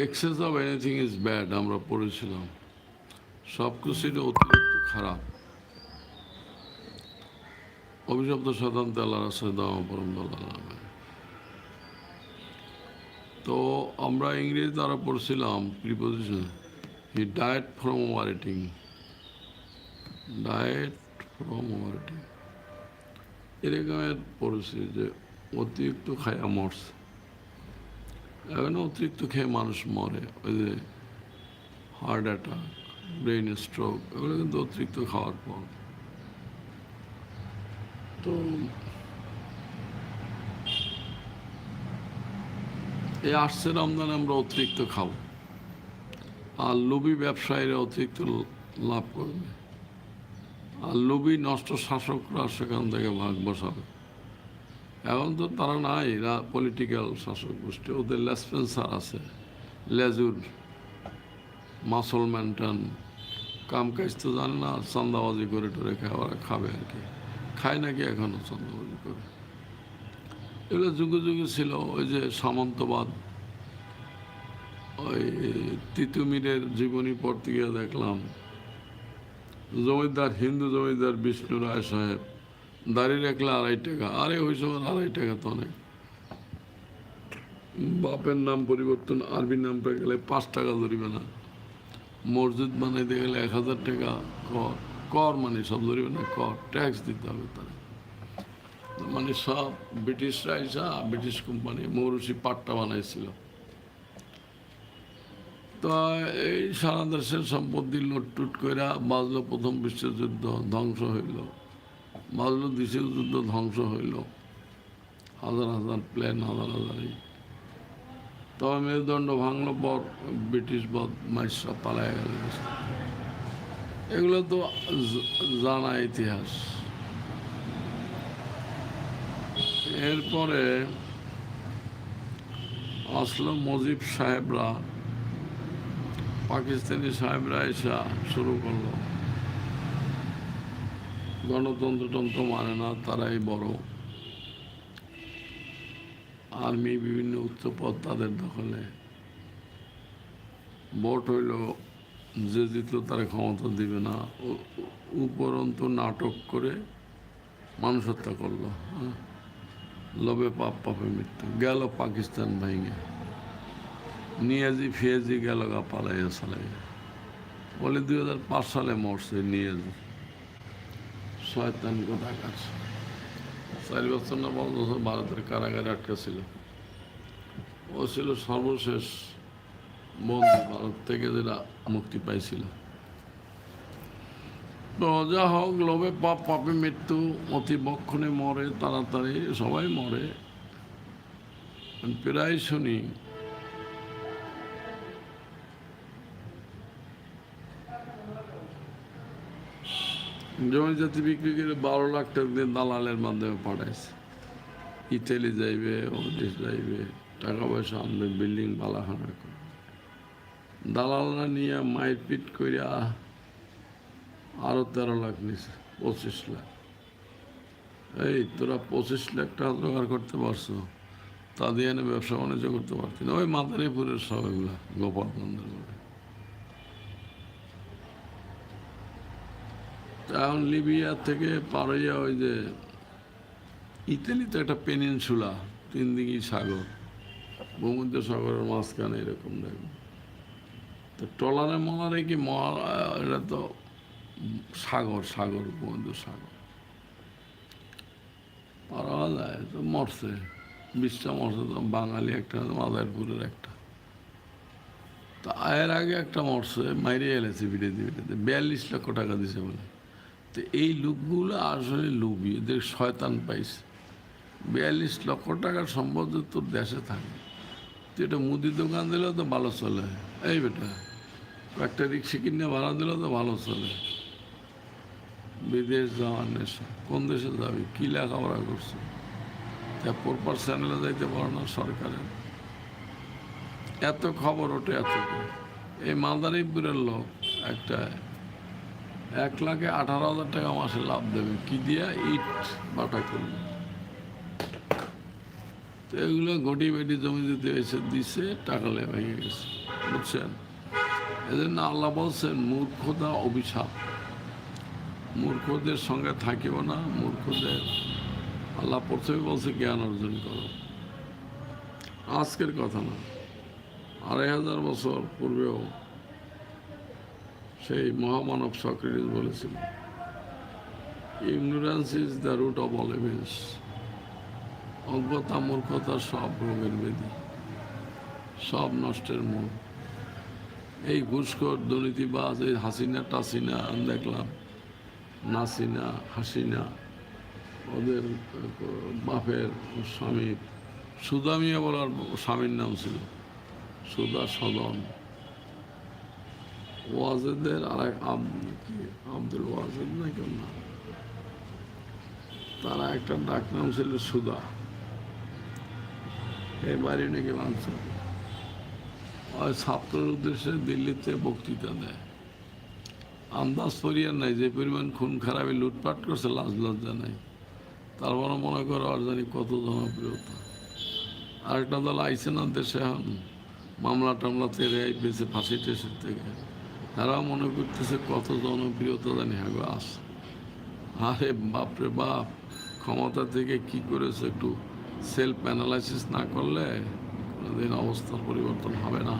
Excess of anything is bad আমরা পড়েছিলাম। সব কিছুই অতিরিক্ত খারাপ। অভিশপ্ত শতান্ত আল্লাহ রাসুল দাম পরম নামে তো আমরা ইংরেজি দ্বারা পড়ছিলাম preposition he died from overeating died from overeating এরকমের পড়েছি যে অতিরিক্ত খায়া মরছে। এখন অতিরিক্ত খেয়ে মানুষ মরে। ওই যে হার্ট অ্যাটাক ব্রেন স্ট্রোক এগুলো কিন্তু অতিরিক্ত খাওয়ার পর। তো এই আসছে রমজানে আমরা অতিরিক্ত খাব। আর লোভী ব্যবসায়ীরা অতিরিক্ত লাভ করবে। আর লোভী নষ্ট শাসকরা সেখান থেকে ভাগ বসাবে। এখন তো তারা নাই, এরা পলিটিক্যাল শাসক গোষ্ঠী ওদের লেসপেন্সার আছে, লেজুর, মাসল মেন্টান কাম কাজ তো জানে না, চান্দাবাজি করে টরে খায়, ওরা খাবে আর কি। খায় নাকি এখনও চান্দাবাজি করে? এগুলো যুগে যুগে ছিল, ওই যে সামন্তবাদ, ওই তিতুমিরের জীবনী পড়তে গিয়ে দেখলাম, জমিদার, হিন্দু জমিদার বিষ্ণু রায় সাহেব দাঁড়িয়ে রাখলে আড়াই টাকা, আরে ওই সময় আড়াই টাকা তো অনেক। বাপের নাম পরিবর্তন আরবি নামটা গেলে পাঁচ টাকা ধরিবে না। মসজিদ বানাইতে গেলে এক হাজার টাকা কর কর মানে সব ধরিবে না, কর, ট্যাক্স দিতে হবে তারা। মানে সব ব্রিটিশরা এসা, ব্রিটিশ কোম্পানি মৌরুষি পাট্টা বানাইছিল। তো এই সারা দেশের সম্পত্তি লুটটুট করে বাজলো প্রথম বিশ্বযুদ্ধ ধ্বংস হইল। বাজলো দ্বিতীয় যুদ্ধ ধ্বংস হইল। হাজার হাজার প্লেন, হাজার হাজারই তবে মেরুদণ্ড ভাঙলো পর ব্রিটিশ বদ মাইসরা পালায় গেল। এগুলো তো জানা ইতিহাস। এরপরে আসলো মজিব সাহেবরা, পাকিস্তানি সাহেবরা এসা শুরু করল। গণতন্ত্রতন্ত্র মানে না, তারাই বড়। আর্মি বিভিন্ন উচ্চপদ তাদের দখলে। ভোট হইল যে জিতলো তারা ক্ষমতা দিবে না। উপরন্তু নাটক করে মানুষ হত্যা করল হ্যাঁ? লোভে পাপ, পাপে মৃত্যু। গেল পাকিস্তান ভেঙে। নিয়াজি ফিয়াজি গেল গা পালাইয়া সালাইয়া বলে দুই হাজার পাঁচ সালে মরছে নিয়াজি। চার বছর বছর ভারতের কারাগারে আটকা ছিল ও ছিল সর্বশেষ বন্ধু ভারত থেকে যেটা মুক্তি পাইছিল। যা হোক, লোভে পাপ, পাপে মৃত্যু, অতি বক্ষণে মরে, তাড়াতাড়ি সবাই মরে। প্রায় শুনি জমি জাতি বিক্রি করে বারো লাখ টাকা দিয়ে দালালের মাধ্যমে পাঠাইছে। ইতালি যাইবে, ওদেশ যাইবে, টাকা পয়সা আনবে, বিল্ডিং বালাখানা করে। দালালরা নিয়ে মারপিট পিট করিয়া আরও তেরো লাখ নিছে, পঁচিশ লাখ। এই তোরা পঁচিশ লাখ টাকা জোগাড় করতে পারছ, তা দিয়ে ব্যবসা বাণিজ্য করতে পারছি না। ওই মাদারীপুরের সব এগুলা, গোপালগঞ্জের এখন লিবিয়া থেকে পার হইয়া ওই যে ইতালিতে একটা পেনিনসুলা তিন দিঘি সাগর ভূমধ্য সাগরের মাঝখানে এরকম দেখো। তো ট্রলারে মলারে কি এটা তো সাগর সাগর ভূমধ্য সাগর পারা যায়, তো মরছে। বিশটা মরছে তো, বাঙালি একটা, মাদারপুরের একটা। তা এর আগে একটা মরছে, মাইরে এলেছে বিরেদি বিরেদি বিয়াল্লিশ লক্ষ টাকা দিছে বলে তো এই লোকগুলো আসলে লোভী, এদের শয়তান পাইছে। বিয়াল্লিশ লক্ষ টাকার সম্পদ তোর দেশে থাকে তো এটা মুদি দোকান দিলেও তো ভালো চলে। এই বেটা, একটা রিক্সা কিনে ভাড়া দিলেও তো ভালো চলে। বিদেশ যাওয়ার নেশা, কোন দেশে যাবি? কী লেখাপড়া করছ? তা পরপর চ্যানেলে যাইতে পারো না সরকারের এত খবর ওঠে এত এই মালদারিপুরের লোক একটা এক লাখে আঠারো হাজার টাকা মাসে লাভ দেবে। কি দিয়া? ইট বাটা করবে। তো এগুলো ঘটি বেটি জমি দিতে এসে দিছে টাকালে ভেঙে গেছে। বুঝছেন? এজন্য আল্লাহ বলছেন, মূর্খতা অভিশাপ। মূর্খদের সঙ্গে থাকিব না, মূর্খদের আল্লাহ প্রথমে বলছে, জ্ঞান অর্জন করো। আজকের কথা না, আড়াই হাজার বছর পূর্বেও সেই মহামানব সক্রেটিস বলেছিল ignorance is the root of all events অজ্ঞতা মূর্খতা সব রোগের বেদি, সব নষ্টের মূল এই ঘুষখোর দুর্নীতিবাজ, এই হাসিনা টাসিনা দেখলাম নাসিনা, হাসিনা, ওদের, বাপের স্বামীর সুদামিয়া বলার স্বামীর নাম ছিল সুদা সদন। ওয়াজেদের আর এক আব- আব্দুল ওয়াজেদ না কেউ তারা একটা ডাক নাম ছিল সুদা এই বাড়ি নাকি মানছে ওই ছাত্রের উদ্দেশ্যে দিল্লিতে বক্তৃতা দেয় আন্দাজ করিয়ার নাই যে পরিমাণ খুন খারাপে লুটপাট করছে লাজ লজ্জা নাই তারপরে মনে করো আর জানি কত জনপ্রিয়তা আরেকটা দল আইসে না দেশে এখন মামলা টামলাতে রেয়াই পেয়েছে ফাঁসি টেসির থেকে তারাও মনে করতেছে কত জনপ্রিয়তা জানি হ্যাঁ আস। আরে বাপরে বাপ, ক্ষমতা থেকে কি করেছে একটু সেলফ অ্যানালাইসিস না করলে কোনোদিন অবস্থার পরিবর্তন হবে না।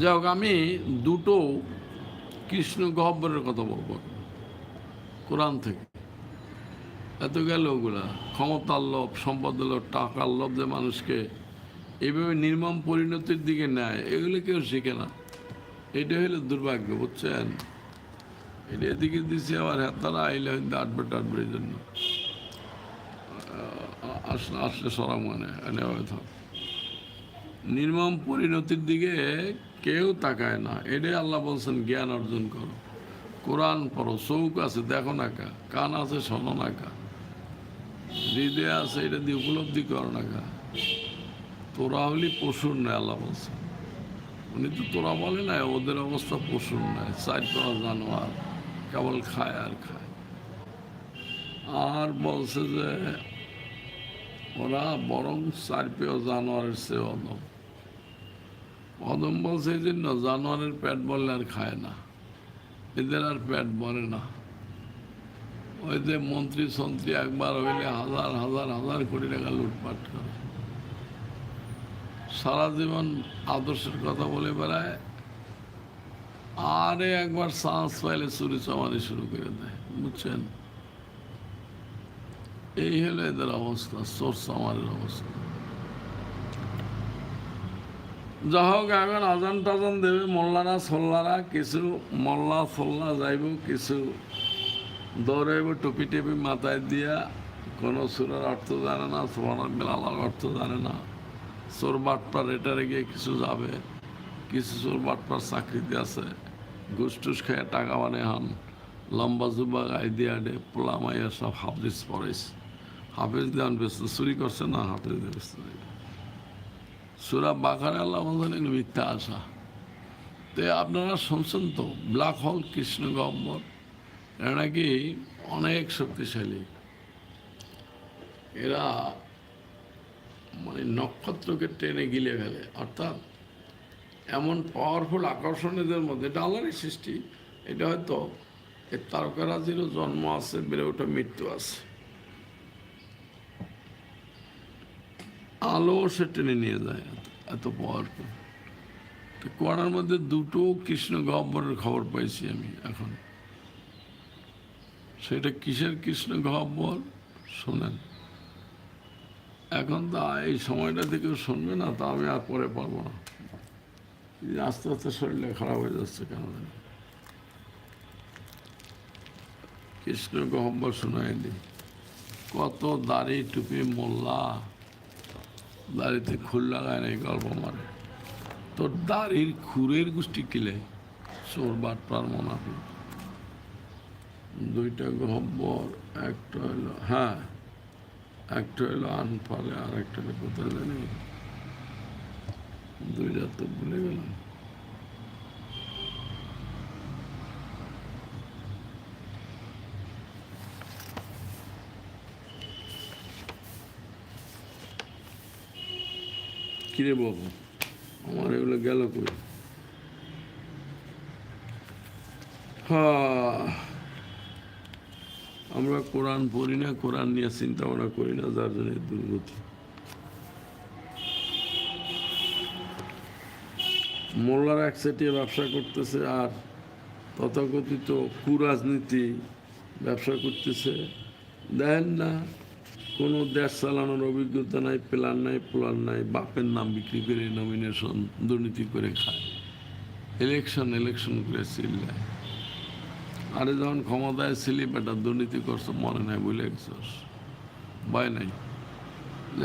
যাই হোক, আমি দুটো কৃষ্ণ গহ্বরের কথা বলব। কোরআন থেকে। এত গেল ওগুলা। ক্ষমতার লোভ, সম্পদের লোভ, টাকার লোভ যে মানুষকে এইভাবে নির্মম পরিণতির দিকে নেয়, এগুলো কেউ শেখে না। এটা হলো দুর্ভাগ্য, বুঝছেন? এটা এদিকে দিছি আবার হ্যাঁ তারা আইলে হয়তো আটবে টাটবে জন্য। আসলে আসলে সরা মানে নির্মম পরিণতির দিকে কেউ তাকায় না, এটাই আল্লাহ বলছেন, জ্ঞান অর্জন করো। কোরআন পড়ো, চৌক আছে, দেখো না কা, কান আছে, শোনো না কা। হৃদয় আছে, এটা দিয়ে উপলব্ধি করো না কা। তোরা হলি পশুর নেয় আল্লাহ বলছে। উনি তো তোরা বলে না ওদের অবস্থা পশুর নেয় চার জানোয়ার, কেবল খায় আর খায়। আর বলছে যে, ওরা বরং চার পেয়েও জানোয়ারের চেয়ে অদম অদম বলছে, এই জন্য জানোয়ারের পেট বললে আর খায় না। এদের আর পেট ভরে না। ওই যে মন্ত্রী সন্ত্রী একবার হইলে হাজার হাজার হাজার কোটি টাকা লুটপাট করে। সারা জীবন আদর্শের কথা বলে বেড়ায়, আরে একবার চান্স পাইলে চুরি চামারি শুরু করে দেয়, বুঝছেন? এই হলো এদের অবস্থা, চোর চামারের অবস্থা। যা হোক, এখন আজান টাজান দেবে, মোল্লারা সোল্লারা, কিছু মোল্লা সোল্লা যাইব, কিছু দৌড়াইব টুপি টেপি মাথায় দিয়া, কোনো সুরের অর্থ জানে না সোনার মেলালার অর্থ জানে না। চোর বাটপার এটারে গিয়ে কিছু যাবে, কিছু চোর বাটপার চাকরিতে আছে, ঘুষ টুস খেয়ে টাকা মানে হন, লম্বা জুবা গায়ে দিয়ে আডে পোলা মাইয়া সব হাফিজ পড়াইছে হাফিজ দেওয়ান ব্যস্ত চুরি করছে না হাফিজ দিয়ে ব্যস্ত সুরা বাখার আল্লাহ মিথ্যা আশা। তো আপনারা শুনছেন তো, ব্ল্যাক হোল কৃষ্ণ গহ্বর, এরা নাকি অনেক শক্তিশালী। এরা মানে নক্ষত্রকে টেনে গিলে ফেলে। অর্থাৎ এমন পাওয়ারফুল আকর্ষণ এদের মধ্যে আল্লাহরই সৃষ্টি। এটা হয়তো এর তারকারাজিরও জন্ম আছে, বেড়ে ওঠা মৃত্যু আছে। আলো সে টেনে নিয়ে যায়, এত- পাওয়ারফুল তো কোয়ারার মধ্যে দুটো কৃষ্ণ গহ্বরের খবর পাইছি আমি এখন। সেটা কিসের কৃষ্ণ গহ্বর? শোনেন। এখন তা এই সময়টা থেকে শুনবে না, তা আমি আর পরে পারব না। আস্তে আস্তে শরীরে খারাপ হয়ে যাচ্ছে কেন কৃষ্ণ গহ্বর শোনায় দিই, কত দাড়ি টুপি মোল্লা দাড়িতে খুল লাগায় নাই গল্প মারে। তোর দাড়ির খুরের গোষ্ঠী কিলে চোর বাটপার মনাফি দুইটা গহ্বর, একটা হলো হ্যাঁ একটা হলো আনফালে আর একটা হলো কোথায় জানি দুইটা তো ভুলে গেলাম। কিরে বাবু? আমার এগুলো গেল কই? হ্যাঁ আমরা কোরআন পড়ি না, কোরআন নিয়ে চিন্তা ভাবনা করি না, যার জন্য দুর্গতি মোল্লার এক সেটিয়ে ব্যবসা করতেছে আর তথাকথিত কুরাজনীতি ব্যবসা করতেছে। দেখেন না, কোনো দেশ চালানোর অভিজ্ঞতা নাই, প্ল্যান নাই প্ল্যান নাই, বাপের নাম বিক্রি করে নমিনেশন দুর্নীতি করে খায়। ইলেকশন ইলেকশন করে চিল্লায়। আরে যখন ক্ষমতায় ছিলি বেটা, দুর্নীতি করছ, মনে নাই বলে গেছস। ভয় নাই।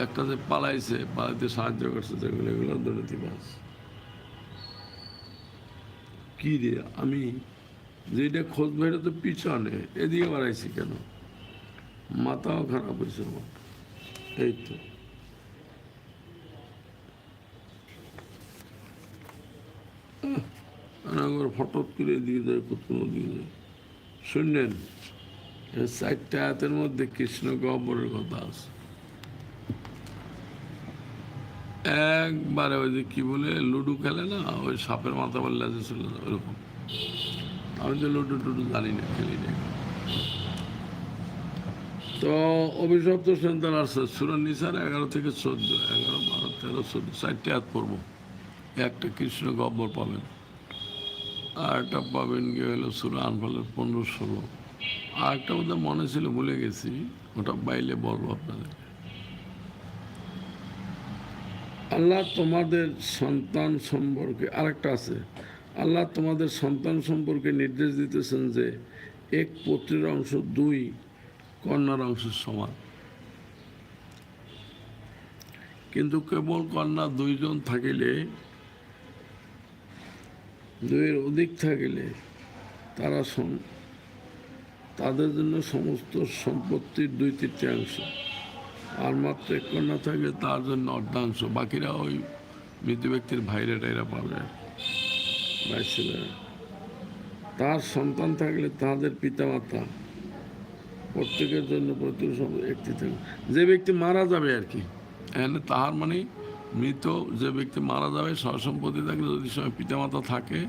একটা যে পালাইছে, পালাইতে সাহায্য করছে, যেগুলো, এগুলো দুর্নীতিবাজ। কি রে, আমি যেটা খোঁজ বেরো তো পিছনে, এদিকে বাড়াইছি কেন? মাথাও খারাপ হয়েছে আমার। এই তো। আনাগর তুলে দিয়ে যায় কোথাও দিয়ে যায়। শুনলেন চারটা হাতের মধ্যে কৃষ্ণ গহ্বরের কথা আছে। একবারে ওই যে কি বলে, লুডু খেলে না, ওই সাপের মাথা বললে যে ছিল না ওরকম আমি তো লুডু টুডু জানি না, খেলি না। তো অভিশপ্ত সন্তান আছে সুরন নিসার এগারো থেকে চোদ্দ, এগারো, বারো, তেরো, চোদ্দ, চারটে হাত পড়ব। একটা কৃষ্ণ গব্বর পাবেন। আর একটা পাবেন গিয়ে হলো সুরা আনফলের পনেরো ষোলো। আর একটা বোধহয় মনে ছিল, ভুলে গেছি। ওটা বাইলে বলব আপনাদের। আল্লাহ তোমাদের সন্তান সম্পর্কে আরেকটা আছে। আল্লাহ তোমাদের সন্তান সম্পর্কে নির্দেশ দিতেছেন যে এক পুত্রের অংশ, দুই কন্যার অংশ সমান। কিন্তু কেবল কন্যা দুইজন থাকিলে দুইয়ের অধিক থাকলে তারা তাদের জন্য সমস্ত সম্পত্তির দুই তৃতীয়াংশ। আর মাত্র এক কন্যা থাকলে তার জন্য অর্ধাংশ। বাকিরা ওই মৃত ব্যক্তির ভাইরা টাইরা পাবে। তার সন্তান থাকলে তাদের পিতামাতা প্রত্যেকের জন্য সম্পদ, একটি থাকবে। যে ব্যক্তি মারা যাবে আর কি তাহার মানে মৃত যে ব্যক্তি মারা যাবে সম্পত্তি থাকলে যদি সময় পিতামাতা থাকে,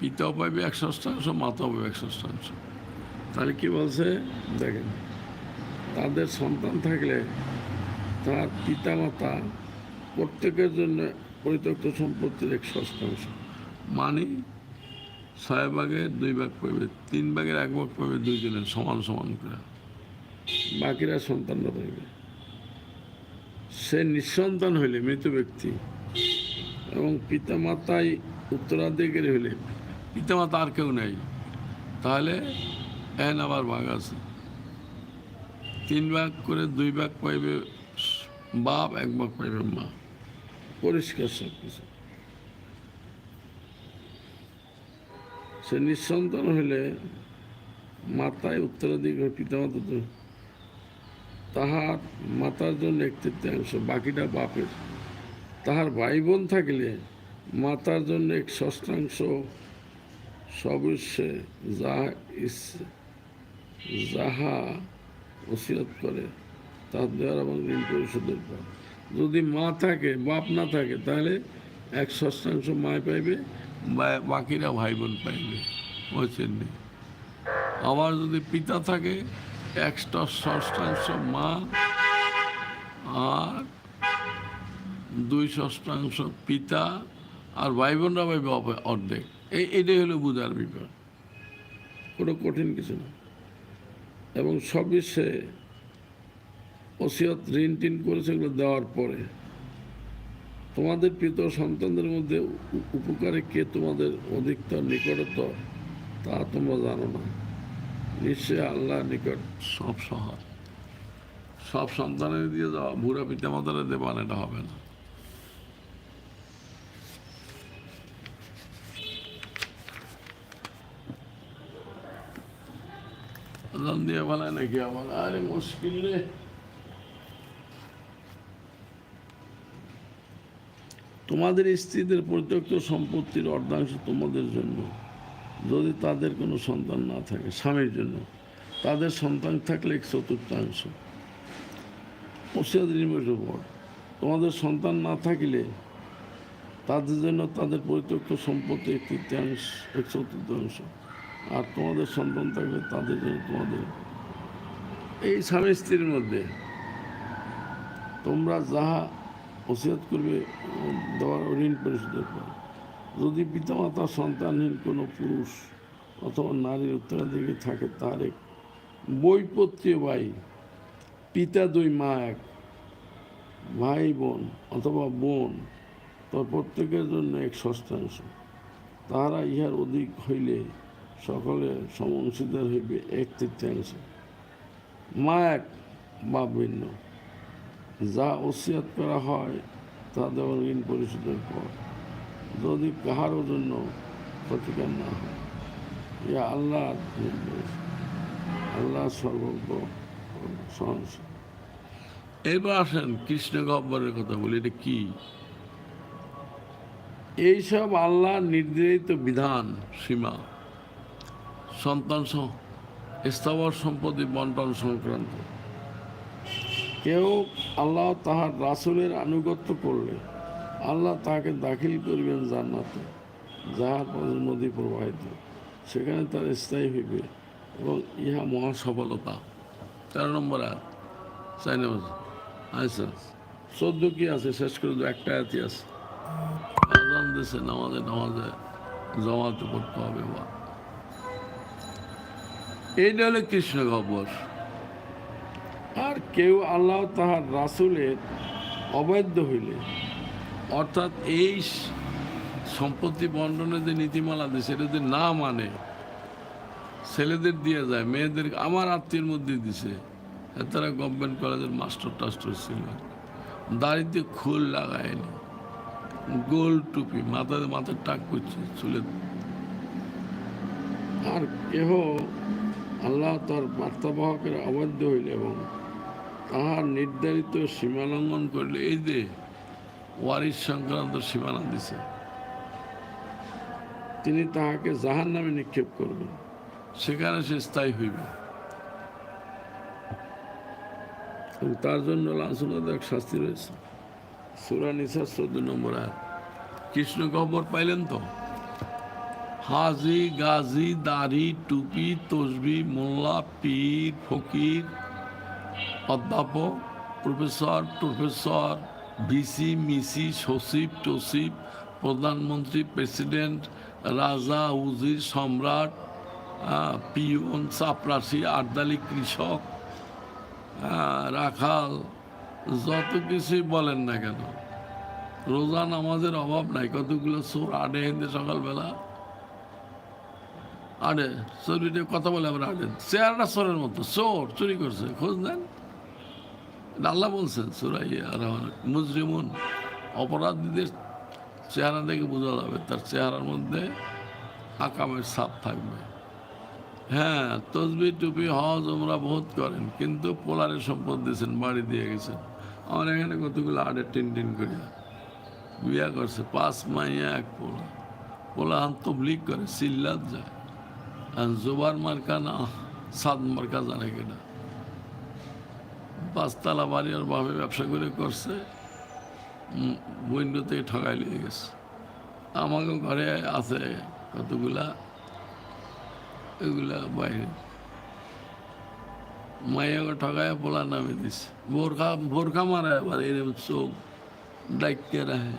পিতাও পাইবে এক ষষ্ঠাংশ, মাতাও পাবে এক ষষ্ঠাংশ। তাহলে কি বলছে? দেখেন, তাদের সন্তান থাকলে তার পিতামাতা প্রত্যেকের জন্য পরিত্যক্ত সম্পত্তির এক ষষ্ঠাংশ। মানে ছয় ভাগের দুই ভাগ পাইবে, তিন ভাগের এক ভাগ পাইবে দুইজনের সমান সমান করে। বাকিরা সন্তানরা পাইবে। সে নিঃসন্তান হইলে, মৃত ব্যক্তি। এবং পিতামাতাই উত্তরাধিকারী হইলে। পিতামাতা আর কেউ নেই। তাহলে এন আবার ভাগ আছে। তিন ভাগ করে দুই ভাগ পাইবে বাপ, এক ভাগ পাইবে মা। পরিষ্কার সব কিছু সে নিঃসন্তান হইলে মাতায় উত্তরাধিকার, পিতামাতা তো তাহার মাতার জন্য এক তৃতীয়াংশ বাকিটা বাপের। তাহার ভাই বোন থাকিলে মাতার জন্য এক ষষ্ঠাংশ সবস্যে যাহা যাহা ওসিয়ত করে তার দেওয়ার এবং ঋণ পরিশোধের পর। যদি মা থাকে, বাপ না থাকে, তাহলে এক ষষ্ঠাংশ মায় পাইবে বাকিরা ভাই বোন পাইবে। বুঝছেন নি? আবার যদি পিতা থাকে একটা ষষ্ঠাংশ মা আর দুই ষষ্ঠাংশ পিতা আর ভাই বোনরা অপ- অর্ধেক। এই, এটাই হলো বুঝার বিপদ কোনো কঠিন কিছু না। এবং সবই সে ওসিয়ত ঋণ টিন করেছে দেওয়ার পরে। তোমাদের পিত সন্তানদের মধ্যে উপকারে কে তোমাদের অধিকতর নিকটতর তা তোমরা জানো না। নিশ্চয় আল্লাহ নিকট সব সহায়। সব সন্তানের দিয়ে যাওয়া বুড়া পিতা মাতারা দেবান এটা হবে না। আরে মুশকিল রে। তোমাদের স্ত্রীদের পরিত্যক্ত সম্পত্তির অর্ধাংশ তোমাদের জন্য। যদি তাদের কোনো সন্তান না থাকে, স্বামীর জন্য। তাদের সন্তান থাকলে এক চতুর্থাংশ। তোমাদের সন্তান না থাকিলে তাদের জন্য তাদের পরিত্যক্ত সম্পত্তি এক তৃতীয়াংশ, এক চতুর্থাংশ। আর তোমাদের সন্তান থাকলে তাদের জন্য তোমাদের। এই স্বামী স্ত্রীর মধ্যে তোমরা যাহা ওসিয়াত করবে দেওয়ার ঋণ পরিশোধের পর। যদি পিতামাতা সন্তানহীন কোনো পুরুষ অথবা নারীর উত্তরাধিকারী থাকে তার এক বৈপত্রীয় ভাই, পিতা দুই মা এক, ভাই বোন অথবা বোন তবে প্রত্যেকের জন্য এক ষষ্ঠাংশ। তাহারা ইহার অধিক হইলে সকলে সমংশীদার হইবে এক তৃতীয়াংশ। মা এক বা ভিন্ন। যা ওসিয়াত করা হয়, তা দেওয়ার ঋণ পরিশোধের পর। যদি কাহারও জন্য ক্ষতিকার না হয়, ইয়া আল্লাহ আল্লাহ সর্বজ্ঞ এবার আসেন কৃষ্ণ গব্বরের কথা বলি, এটা কি? এইসব আল্লাহ নির্ধারিত বিধান, সীমা, সন্তান স্থাবর সম্পত্তি বন্টন সংক্রান্ত। কেউ আল্লাহ তাহার রাসুলের আনুগত্য করলে আল্লাহ তাহাকে দাখিল করিবেন জান্নাতে যাহার নদী প্রবাহিত। সেখানে তার স্থায়ী হইবে এবং ইহা মহা সফলতা। তেরো নম্বর আচ্ছা চোদ্দ কি আছে? শেষ করে দাও, একটা আয়াতই আছে। আজান দিছে নামাজে নামাজে জমাতে পড়তে হবে বা। এইটা হলো কৃষ্ণ খবর আর কেউ আল্লাহ তাহার রাসুলের অবৈধ হইলে অর্থাৎ এই সম্পত্তি বন্টনের যে নীতিমালা দিছে এটা যদি না মানে ছেলেদের দিয়ে যায়, মেয়েদের, আমার আত্মীয়ের মধ্যে দিছে তারা গভর্নমেন্ট কলেজের মাস্টার টাস্টার ছিল। দাড়িতে খোল লাগায়নি, গোল টুপি, মাথায় মাথায় টাক করছে চুলে। আর কেহ আল্লাহ তার বার্তাবাহকের অবাধ্য হইলে এবং তাহার নির্ধারিত সীমা লঙ্ঘন করলে এই যে ওয়ারিস সংক্রান্ত সীমানা দিছে। তিনি তাহাকে জাহান নামে নিক্ষেপ করবেন। সেখানে সে স্থায়ী হইবে। তার জন্য লাঞ্ছনাদায়ক শাস্তি রয়েছে। সুরা নিসার চোদ্দ নম্বর আয়াত। কৃষ্ণ খবর পাইলেন তো? হাজি, গাজি, দাড়ি, টুপি, তসবি, মোল্লা, পীর, ফকির, অধ্যাপক, প্রফেসর প্রফেসর ভিসি মিসি, সচিব টসিব প্রধানমন্ত্রী, প্রেসিডেন্ট, রাজা, উজির, সম্রাট পিয়ন, চাপরাশি আর্দালি কৃষক রাখাল, যত কিছুই বলেন না কেন, রোজা নামাজের অভাব নাই। কতগুলো চোর আডে হিন্দে সকালবেলা। আডে চুরিতে কথা বলে আমরা আডে। চেয়ারটা চোরের মতো, চোর, চুরি করছে, খোঁজ নেন। আল্লাহ বলছেন সুরাই মুজরিমুন, অপরাধীদের চেহারা দেখে বোঝা যাবে, তার চেহারার মধ্যে আকামের ছাপ থাকবে। হ্যাঁ তসবি টুপি, হজ ওমরা বহুত করেন, কিন্তু পোলারের সম্পদ দিয়েছেন, বাড়ি দিয়ে গেছেন। আমার এখানে কতগুলো আডে টিন টিন করিয়া বিয়া করছে, পাঁচ মাইয়া এক পোলা। পোলা হান তবলিক করে, সিল্লাত যায়। আর জোবার মার্কা না, সাদ মার্কা জানে কেনা পাঁচতলা বাড়ি বাপে ব্যবসা করে করছে। থেকে ঠগাই লিয়ে গেছে। আমাকে ঘরে আছে কতগুলা? এগুলা বাইরে। মাইয়াকে ঠগায় পোলা নামে দিছে। বোরখা বোরখা মারা এবার এরকম চোখ ডাইকে রাখে।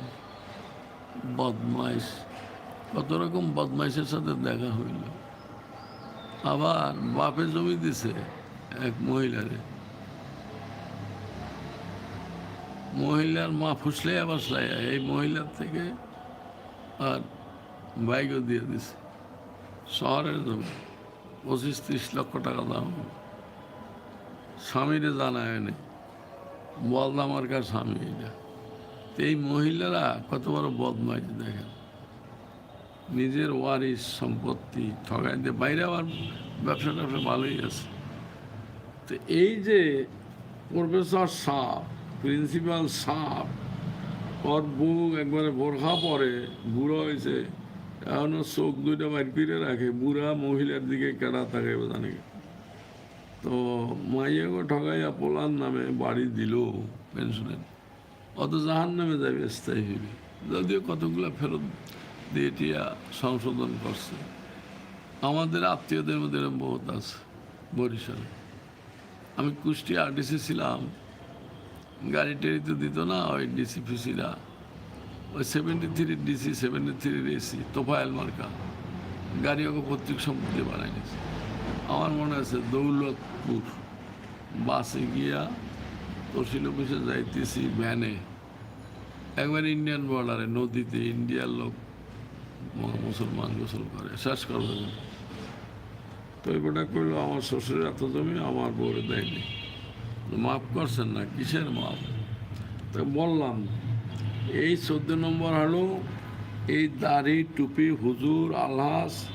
বদমাইশ। কত রকম বদমাইশের সাথে দেখা হইল। আবার বাপে জমি দিছে এক মহিলারে। মহিলার মা ফুসলে আবার এই মহিলার থেকে আর বাইকও দিয়ে দিছে। শহরের জমি। পঁচিশ ত্রিশ লক্ষ টাকা দাম। স্বামীরে জানায় নেই বলদামার কার স্বামী এটা। এই মহিলারা কত বড় বদমাইশ দেখেন। নিজের ওয়ারিস সম্পত্তি ঠগাই দিয়ে বাইরে আবার ব্যবসা ট্যাবসা ভালোই আছে। তো এই যে প্রফেসর সাপ প্রিন্সিপাল সাপ, ওর বুক একবারে বোরখা পরে, বুড়ো হয়েছে। এখনও চোখ দুইটা বাইর ফিরে রাখে, বুড়া মহিলার দিকে কেডা থাকে জানে তো মাইয়াকে ঠগাইয়া পোলার নামে বাড়ি দিল পেনশনের। অত জাহান নামে যাবে স্থায়ী হইবে। যদিও কতগুলো ফেরত দিয়ে টিয়া সংশোধন করছে। আমাদের আত্মীয়দের মধ্যে বহুত আছে, বরিশালে। আমি কুষ্টিয়া আরডিসি ছিলাম গাড়ি টাড়ি তো দিত না, ওই ডিসি ফিসিরা ওই seventy three DC seventy three AC Tofail মার্কা গাড়ি ওকে পত্রিক সম্পত্তি বানাই নিয়েছে। আমার মনে আছে দৌলতপুর বাসে গিয়া তহসিল অফিসে যাইতেছি ভ্যানে। একবার ইন্ডিয়ান বর্ডারে, নদীতে ইন্ডিয়ার লোক মুসলমান গোসল করে, শেষ করবে। তো এবারটা করল আমার শ্বশুরের এত জমি, আমার বউরে দেয়নি। মাফ করছেন না, কিসের মাফ? তো বললাম, এই চোদ্দ নম্বর হলো, এই দাড়ি, টুপি, হুজুর, আলহাস,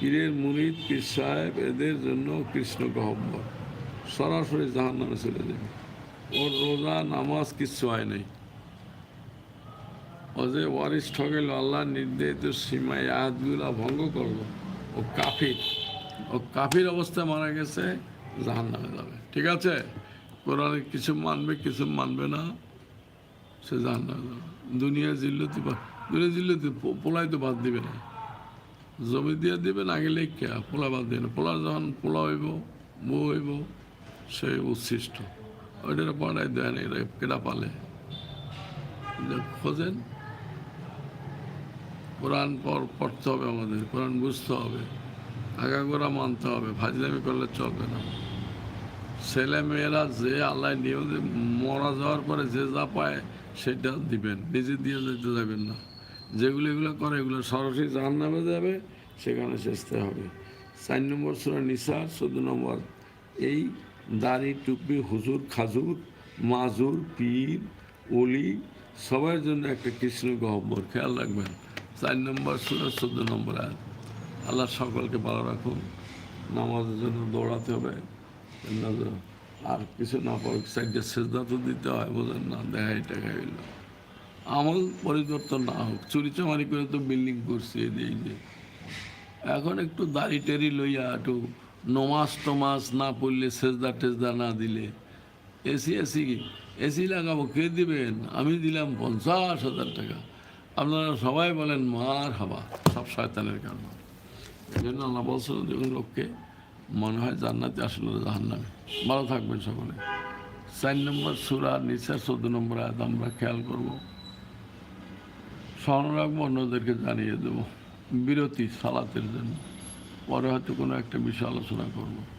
পীরের মুনিদ পীর সাহেব, এদের জন্য কৃষ্ণ গহব্বর। সরাসরি জাহান নামে চলে যাবে। ওর রোজা, নামাজ কিচ্ছু হয় নাই। ও যে ওয়ারিস ঠকেল আল্লাহ নির্ধারিত সীমায় আয়াতগুলা ভঙ্গ করল। ও কাফির। ও কাফির অবস্থায় মারা গেছে জাহান নামে যাবে। ঠিক আছে? কোরআনে কিছু মানবে কিছু মানবে না, সে যাবে। দুনিয়া জিল্লতি দুনিয়া জিল্লতি পোলাই তো বাদ দিবে না। জমি দিয়ে দিবে না গেলে কে পোলা বাদ দিবে না। পোলা যখন পোলা হইব, বউ হইব, সে উচ্ছিষ্ট। ওইটার পাড়ায় দেয় না এটা কেটা পালে খোঁজেন। কোরআন পর পড়তে হবে আমাদের, কোরআন বুঝতে হবে। আগাগোড়া মানতে হবে, ফাজলামি করলে চলবে না। ছেলে মেয়েরা যে আল্লাহ নিয়ম মরা যাওয়ার পরে যে যা পায় সেটা দিবেন, নিজে দিয়ে যেতে যাবেন না। যেগুলো এগুলো করে, এগুলো সরাসরি জাহান নামে যাবে, সেখানে চেষ্টা হবে। চার নম্বর সুরা নিসা, চোদ্দ নম্বর, এই দাড়ি, টুপি, হুজুর, খাজুর, মাজুর, পীর অলি সবার জন্য একটা কৃষ্ণ গহ্বর, খেয়াল রাখবেন। চার নম্বর সুরা, চোদ্দ নম্বর আয়াত। আল্লাহ সকলকে ভালো রাখুন। নামাজের জন্য দৌড়াতে হবে। আর কিছু না পড়ে সাইডে সেজদা তো দিতে হয় বোঝেন না, দেখাই টাকা হইল। আমল পরিবর্তন না হোক চুরি চামারি করে তো বিল্ডিং করছি এই যে এখন একটু দাড়ি টেরি লইয়া একটু নমাজ টমাজ না পড়লে সেজদা টেজদা না দিলে, এসি এসি এসি লাগাবো, কে দিবেন? আমি দিলাম পঞ্চাশ হাজার টাকা। আপনারা সবাই বলেন, মার হাবা, সব শয়তানের কারণ এই জন্য আল্লাহ বলছিল লোককে মনে হয় জান্নাতে আসলে জাহান্নামে। ভালো থাকবেন সকলে। চার নম্বর সুরা নিচে চোদ্দ নম্বর আয়াত আমরা খেয়াল করব। স্মরণ রাখব, অন্যদেরকে জানিয়ে দেবো। বিরতি সালাতের জন্য। পরে হয়তো কোনো একটা বিষয় আলোচনা করব।